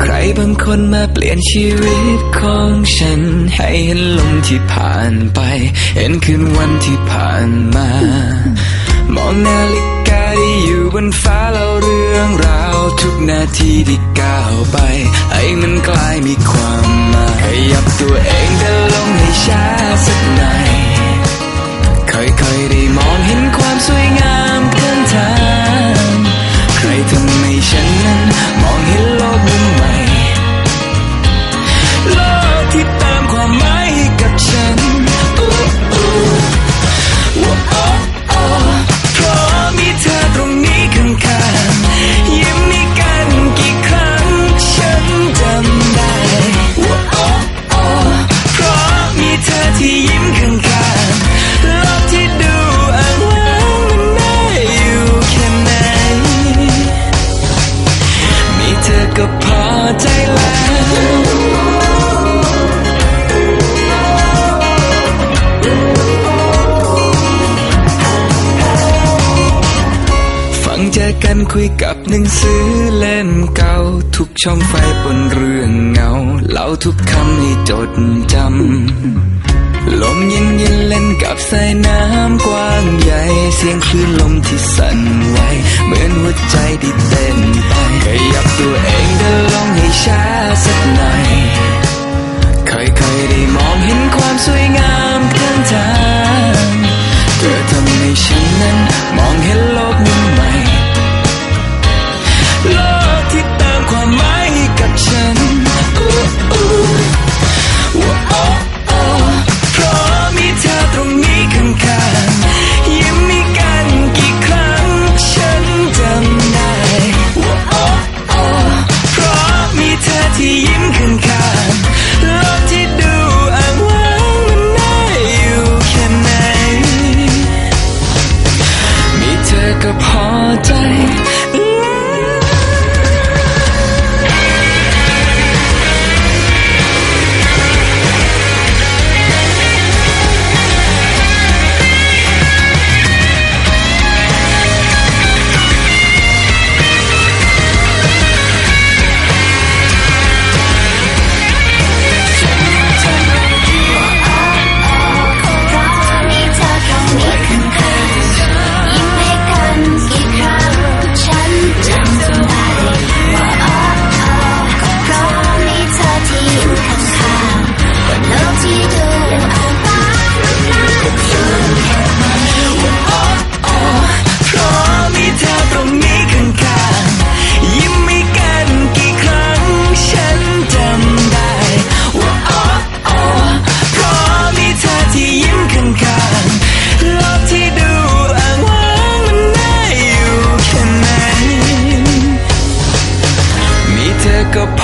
ใครบางคนมาเปลี่ยนชีวิตของฉัน ให้เห็นลมที่ผ่านไป เห็นคืนวันที่ผ่านมา มองนาฬิกาที่อยู่บนฟ้าเล่าเรื่องราว ทุกนาทีที่ก้าวไป ให้มันกลายมีความหมายขยับตัว ที่ยิ้มข้างๆโลกที่ดูอ้างว้างมันได้อยู่แค่ไหน มีเธอก็พอใจแล้วฟังเจอกันคุยกับหนังสือเล่มเก่า ทุกช่องไฟบนเรื่องเงาเล่าทุกคำให้จดจำ ลมเย็นเย็นเล่นกับสายน้ำกว้างใหญ่ เสียงคลื่นลมที่สั่นไหว เหมือนหัวใจที่เต้นไปขยับตัวเองเดินลงให้ช้าสักหน่อย น wake up